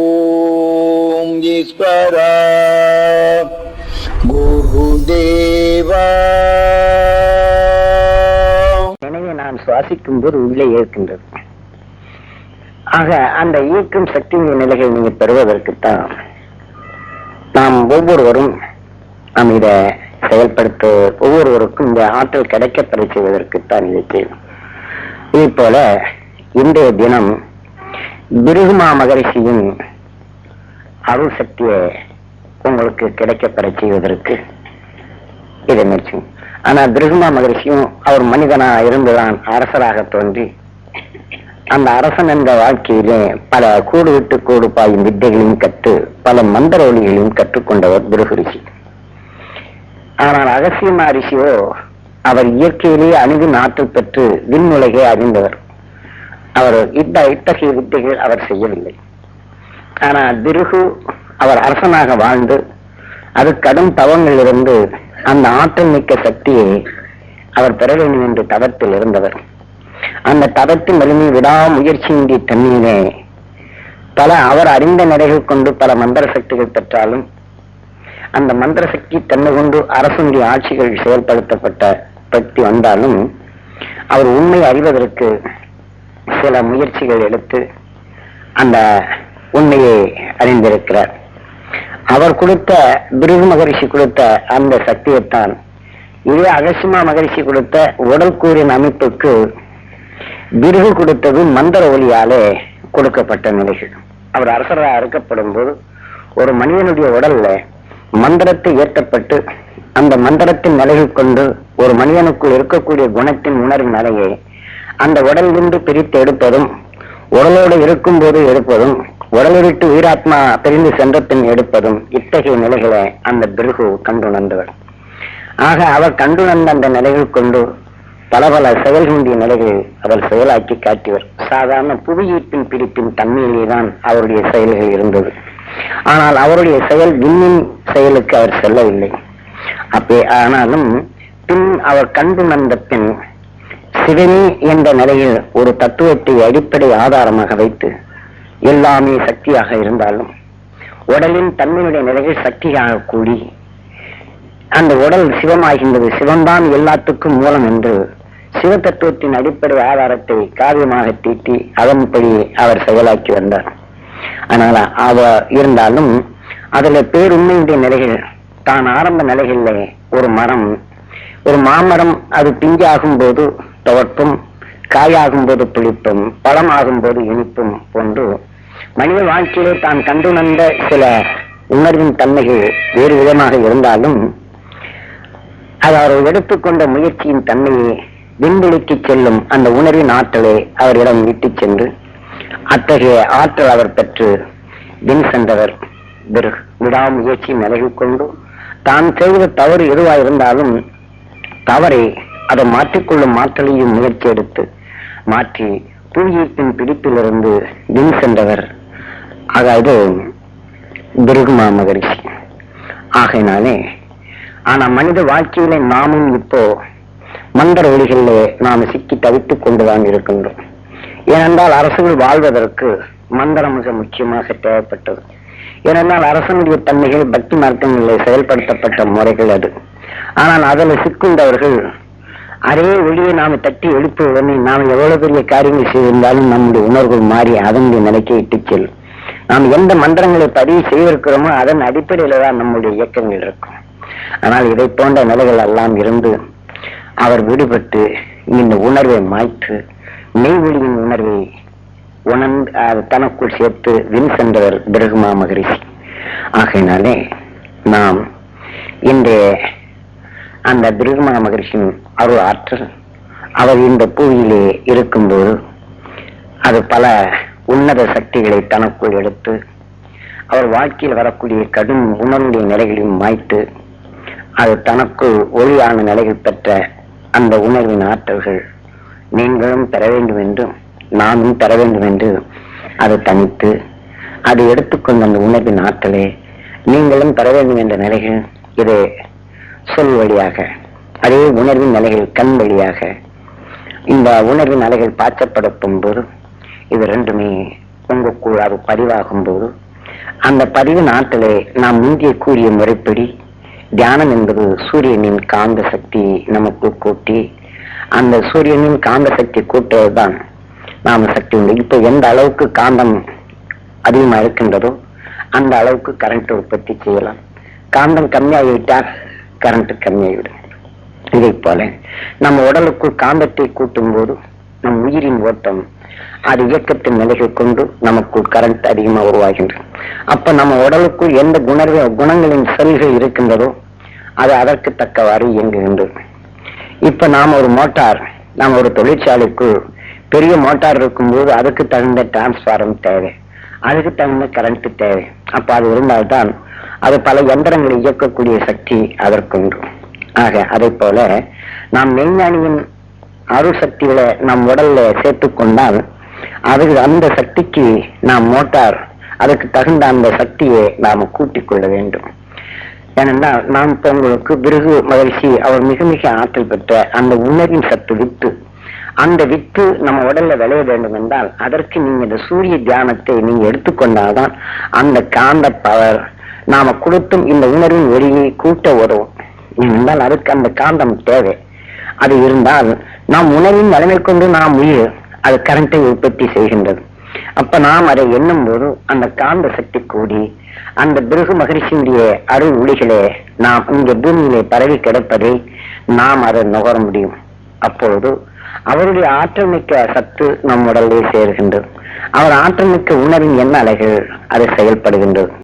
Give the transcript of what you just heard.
ஓம் ஈஸ்வரா எனவே நான் சுவாசிக்கும் போது உள்ளே ஏற்கின்றது. ஆக அந்த ஈர்க்கும் சக்தியின் நிலைகள் நீங்க பெறுவதற்குத்தான் நாம் ஒவ்வொருவரும் நாம் இதை செயல்படுத்த ஒவ்வொருவருக்கும் இந்த ஆற்றல் கிடைக்கப்பெற செய்வதற்குத்தான் இதை செய்யும். இதே போல இன்றைய தினம் பிருகுமா மகரிஷியின் அருள் சக்தியை உங்களுக்கு கிடைக்கப்பெற செய்வதற்கு இதை முயற்சி ஆனா பிருகுமா மகரிஷியும் அவர் மனிதனா இருந்துதான் அரசராக தோன்றி அந்த அரசன் என்ற வாழ்க்கையிலே பல கூடு விட்டு கூடு பாயும் வித்தைகளையும் கற்று பல மந்திர ஒலிகளையும் கற்றுக்கொண்டவர் பிருகுரிஷி ஆனால் அகசிய மகரிஷியோ அவர் இயற்கையிலேயே அணுகு நாற்றல் பெற்று விண்ணுலகை அறிந்தவர் அவர் இந்த இத்தகைய வித்தைகள் அவர் செய்யவில்லை. ஆனால் பிருகு அவர் அரசனாக வாழ்ந்து அது கடும் தவங்களிலிருந்து அந்த ஆற்றல் மிக்க சக்தியை அவர் பெற வேண்டும் என்று தவத்தில் இருந்தவர். அந்த தவத்தின் வலிமை விடாமுயற்சியின்றி தன்மையிலே பல அவர் அறிந்த நிலைகள் கொண்டு பல மந்திர சக்திகள் பெற்றாலும் அந்த மந்திர சக்தி தன்னை கொண்டு அரசனுடைய ஆட்சிகள் செயல்படுத்தப்பட்ட பற்றி வந்தாலும் அவர் உண்மை அறிவதற்கு சில முயற்சிகள் எடுத்து அந்த உண்மையை அறிந்திருக்கிறார். அவர் கொடுத்த பிருகு மகரிஷி கொடுத்த அந்த சக்தியைத்தான் இதே அகசிமா மகரிஷி கொடுத்த உடல் கூறின் அமைப்புக்கு பிருகு கொடுத்தது மந்திர ஒலியாலே கொடுக்கப்பட்ட நிலைகள். அவர் அரசராக அறுக்கப்படும் போது ஒரு மனிதனுடைய உடல்ல மந்திரத்தை ஏற்றப்பட்டு அந்த மந்திரத்தின் நிலைகள் கொண்டு ஒரு மனிதனுக்குள் இருக்கக்கூடிய குணத்தின் உணர்வு நிலையை அந்த உடலிலிருந்து பிரித்து எடுப்பதும் உடலோடு இருக்கும் போது எடுப்பதும் உடலை விட்டு உயிராத்மா பிரிந்து சென்ற பின் எடுப்பதும் இத்தகைய நிலைகளை அந்த பிருகு கண்டுணர்ந்தவர். ஆக அவர் கண்டுணர்ந்த அந்த நிலைகள் கொண்டு பல பல செயல்குந்திய நிலைகளை அவர் செயலாக்கி காட்டியவர். சாதாரண புவியீர்ப்பின் பிடிப்பின் தன்மையிலே தான் அவருடைய செயல்கள் இருந்தது. ஆனால் அவருடைய செயல் விண்ணின் செயலுக்கு அவர் செல்லவில்லை. அப்பே ஆனாலும் பின் அவர் கண்டுணர்ந்த பின் சிவனி என்ற நிலையில் ஒரு தத்துவத்தை அடிப்படை ஆதாரமாக வைத்து எல்லாமே சக்தியாக இருந்தாலும் உடலின் தன்மையுடைய நிலையில் சக்தியாக கூடி அந்த உடல் சிவமாகின்றது. சிவன்தான் எல்லாத்துக்கும் மூலம் என்று சிவ தத்துவத்தின் அடிப்படை ஆதாரத்தை காரியமாக தீட்டி அதன்படி அவர் செயலாக்கி வந்தார். ஆனால் அவ இருந்தாலும் அதுல பேருண்மையுடைய நிலைகள் தான் ஆரம்ப நிலைகள்ல ஒரு மரம் ஒரு மாமரம் அது பிஞ்சாகும் போது துவர்ப்பும் காயாகும் போது புளிப்பும் பழம் ஆகும் போது இனிப்பும் போன்று மனித வாழ்க்கையிலே தான் கண்டுணர்ந்த சில உணர்வின் தன்மைகள் வேறு விதமாக இருந்தாலும் அது அவர் எடுத்துக்கொண்ட முயற்சியின் தன்மையை விண்வெளிக்கு செல்லும் அந்த உணர்வின் ஆற்றலை அவரிடம் விட்டு சென்று அத்தகைய ஆற்றல் அவர் பெற்ற வின் சென்றவர் விடாமுயற்சி நிலைகள் கொண்டு தான் செய்த தவறு எதுவாயிருந்தாலும் தவறை அதை மாற்றிக்கொள்ளும் மாற்றலையும் முயற்சி எடுத்து மாற்றி புவியீர்ப்பின் பிடிப்பிலிருந்து வின் சென்றவர் அதாவது பிருகுமா மகரிஷி ஆகையினாலே ஆனா மனித வாழ்க்கையில நாமும் இப்போ மந்திர ஒளிகளிலே நாம் சிக்கி தவித்துக் கொண்டுதான் இருக்கின்றோம். ஏனென்றால் அரசுகள் வாழ்வதற்கு மந்திரம் மிக முக்கியமாக தேவைப்பட்டது. ஏனென்றால் அரசனுடைய தன்மைகள் பக்தி மார்க்கங்களில் செயல்படுத்தப்பட்ட முறைகள் அது. ஆனால் அதில் சிக்குண்டவர்கள் அதே வெளியே நாம் தட்டி எழுப்புவதனை நாம் எவ்வளவு பெரிய காரியங்கள் செய்திருந்தாலும் நம்முடைய உணர்வுகள் மாறி அதனுடைய நிலைக்கு இட்டுச் செல்லும். நாம் எந்த மந்திரங்களை பதிவு செய்திருக்கிறோமோ அதன் அடிப்படையில தான் நம்முடைய இயக்கங்கள் இருக்கும். ஆனால் இதை போன்ற நிலைகள் எல்லாம் இருந்து அவர் விடுபட்டு இந்த உணர்வை மாற்று மெய்வெளியின் உணர்வை தனக்குள் சேர்த்து வின் சென்றவர் பிருகுமா மகரிஷி. ஆகையினாலே நாம் இன்றைய அந்த பிரகுமா மகரிஷியின் அருள் ஆற்றல் அவர் இந்த பூவியிலே இருக்கும்போது அது பல உன்னத சக்திகளை தனக்குள் எடுத்து அவர் வாழ்க்கையில் வரக்கூடிய கடும் உணர்வுடைய நிலைகளையும் மாய்த்து அது தனக்குள் ஒளியான நிலைகள் பெற்ற அந்த உணர்வின் ஆற்றல்கள் நீங்களும் பெற வேண்டும் என்றும் நானும் பெற வேண்டும் என்று அது தனித்து அது எடுத்துக்கொண்ட அந்த உணர்வின் ஆற்றலை நீங்களும் பெற வேண்டும் என்ற நிலைகள் இதை சொல் வழியாக அதே உணர்வின் நிலைகள் கண் வழியாக இந்த உணர்வின் அலைகள் பாய்ச்சப்படுத்தும் போது இது ரெண்டுமே உங்களுக்குள் அது பதிவாகும் போது அந்த பதிவின் ஆற்றலை நாம் முந்திய கூறிய முறைப்படி தியானம் என்பது சூரியனின் காந்த சக்தி நமக்கு கூட்டி அந்த சூரியனின் காந்த சக்தி கூட்டுவதுதான் நாம சக்தி உண்டு. இப்ப எந்த அளவுக்கு காந்தம் அதிகமா இருக்கின்றதோ அந்த அளவுக்கு கரண்ட் உற்பத்தி செய்யலாம். காந்தம் கம்மியாகிவிட்டால் கரண்ட் கம்மியாகிவிடும். இதை போல நம்ம உடலுக்குள் காந்தத்தை கூட்டும் போது நம் உயிரின் ஓட்டம் அது இயக்கத்தின் நிலைகள் கொண்டு நமக்குள் கரண்ட் அதிகமாக உருவாகின்றது. அப்ப நம்ம உடலுக்குள் எந்த குணர்கள் குணங்களின் செல்கள் இருக்கின்றதோ அது அதற்கு தக்கவாறு இயங்குகின்றது. இப்ப நாம ஒரு மோட்டார் நாம ஒரு தொழிற்சாலைக்கு பெரிய மோட்டார் இருக்கும்போது அதுக்கு தகுந்த டிரான்ஸ்ஃபாரம் தேவை. அதுக்கு தகுந்த கரண்ட் தேவை. அப்ப அது இருந்தால்தான் அது பல எந்திரங்களை இயக்கக்கூடிய சக்தி அதற்குண்டு ஆக அதை போல நாம் மெய்ஞானியின் அருள் சக்திகளை நம் உடல்ல சேர்த்து கொண்டால் அது அந்த சக்திக்கு நாம் மோட்டார் அதுக்கு தகுந்த அந்த சக்தியை நாம் கூட்டிக் கொள்ள வேண்டும். ஏனென்றால் நாம் இப்போ உங்களுக்கு பிருகு மகிழ்ச்சி அவர் மிக மிக ஆற்றல் பெற்ற அந்த உணர்வின் சத்து வித்து அந்த வித்து நம்ம உடல்ல விளைய வேண்டும் என்றால் அதற்கு நீங்க இந்த சூரிய தியானத்தை நீங்க எடுத்துக்கொண்டால்தான் அந்த காந்த பவர் நாம கொடுத்தும் இந்த உணர்வின் ஒளியை கூட்ட உதவும். இருந்தால் அதுக்கு அந்த காந்தம் தேவை. அது இருந்தால் நாம் உணவின் நிலைமை கொண்டு நாம் உயிர் அது கரண்டை உற்பத்தி செய்கின்றது. அப்ப நாம் அதை எண்ணும் போது அந்த காந்த சக்தி கூடி அந்த பிருகு மகிழ்ச்சியுடைய அருள் ஒளிகளே நாம் இங்க பூமியிலே பரவி கிடப்பதை நாம் அதை நுகர முடியும். அப்பொழுது அவருடைய ஆற்றல் மிக்க சத்து நம் உடலில் சேர்கின்றது. அவர் ஆற்றல் மிக்க உணர்வின் என்ன அலைகள் அது செயல்படுகின்றது.